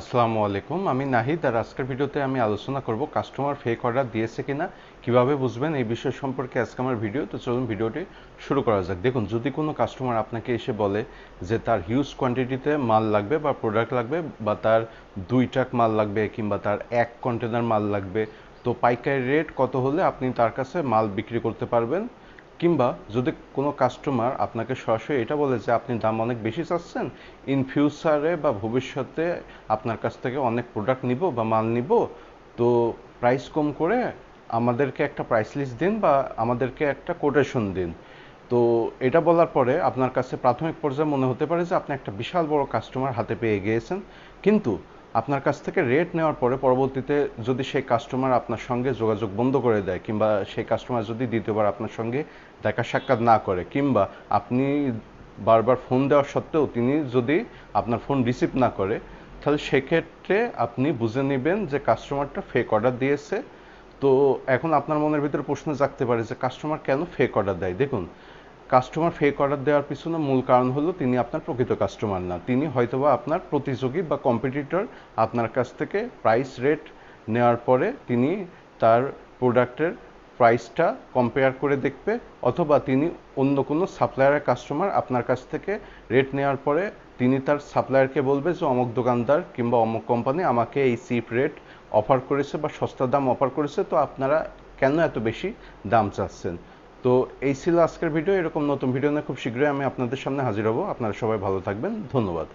আসসালামু আলাইকুম। আমি নাহিদ আর আজকের ভিডিওতে আমি আলোচনা করব কাস্টমার ফেক অর্ডার দিয়েছে কিনা, কীভাবে বুঝবেন এই বিষয় সম্পর্কে আজকে আমার ভিডিও। তো চলুন ভিডিওটি শুরু করা যাক। দেখুন, যদি কোনো কাস্টমার আপনাকে এসে বলে যে তার হিউজ কোয়ান্টিটিতে মাল লাগবে বা প্রোডাক্ট লাগবে বা তার দুই ট্রাক মাল লাগবে কিংবা তার এক কন্টেনার মাল লাগবে, তো পাইকারি রেট কত হলে আপনি তার কাছে মাল বিক্রি করতে পারবেন? কিংবা যদি কোনো কাস্টমার আপনাকে সরাসরি এটা বলে যে আপনি দাম অনেক বেশি চাচ্ছেন ইন ফিউচারে বা ভবিষ্যতে আপনার কাছ থেকে অনেক প্রোডাক্ট নিব বা মাল নিব, তো প্রাইস কম করে আমাদেরকে একটা প্রাইস লিস্ট দিন বা আমাদেরকে একটা কোটেশন দিন। তো এটা বলার পরে আপনার কাছে প্রাথমিক পর্যায়ে মনে হতে পারে যে আপনি একটা বিশাল বড় কাস্টমার হাতে পেয়ে গিয়েছেন। কিন্তু আপনার কাছ থেকে রেট নেওয়ার পরে পরবর্তীতে যদি সেই কাস্টমার আপনার সঙ্গে যোগাযোগ বন্ধ করে দেয়, কিংবা সেই কাস্টমার যদি দ্বিতীয়বার আপনার সঙ্গে দেখা সাক্ষাৎ না করে, কিংবা আপনি বারবার ফোন দেওয়া সত্ত্বেও তিনি যদি আপনার ফোন রিসিভ না করে, তাহলে সেক্ষেত্রে আপনি বুঝে নেবেন যে কাস্টমারটা ফেক অর্ডার দিয়েছে। তো এখন আপনার মনের ভিতরে প্রশ্ন জাগতে পারে যে কাস্টমার কেন ফেক অর্ডার দেয়? দেখুন কাস্টমার ফেক অর্ডার দেওয়ার পিছনে মূল কারণ হলো তিনি আপনার প্রকৃত কাস্টমার না। তিনি হয়তোবা আপনার প্রতিযোগী বা কম্পিটিটর আপনার কাছ থেকে প্রাইস রেট নেওয়ার পরে তিনি তার প্রোডাক্টের প্রাইসটা কম্পেয়ার করে দেখবে অথবা তিনি অন্য কোনো সাপ্লায়ারের কাস্টমার আপনার কাছ থেকে রেট নেওয়ার পরে তিনি তার সাপ্লায়ারকে বলবে যে, অমুক দোকানদার কিংবা অমুক কোম্পানি আমাকে এই চিপ রেট অফার করেছে বা সস্তা দাম অফার করেছে, তো আপনারা কেন এত বেশি দাম চাচ্ছেন? তো এই ছিল আজকের ভিডিও। এরকম নতুন ভিডিও নিয়ে খুব শীঘ্রই আমি আপনাদের সামনে হাজির হব। আপনারা সবাই ভালো থাকবেন। ধন্যবাদ।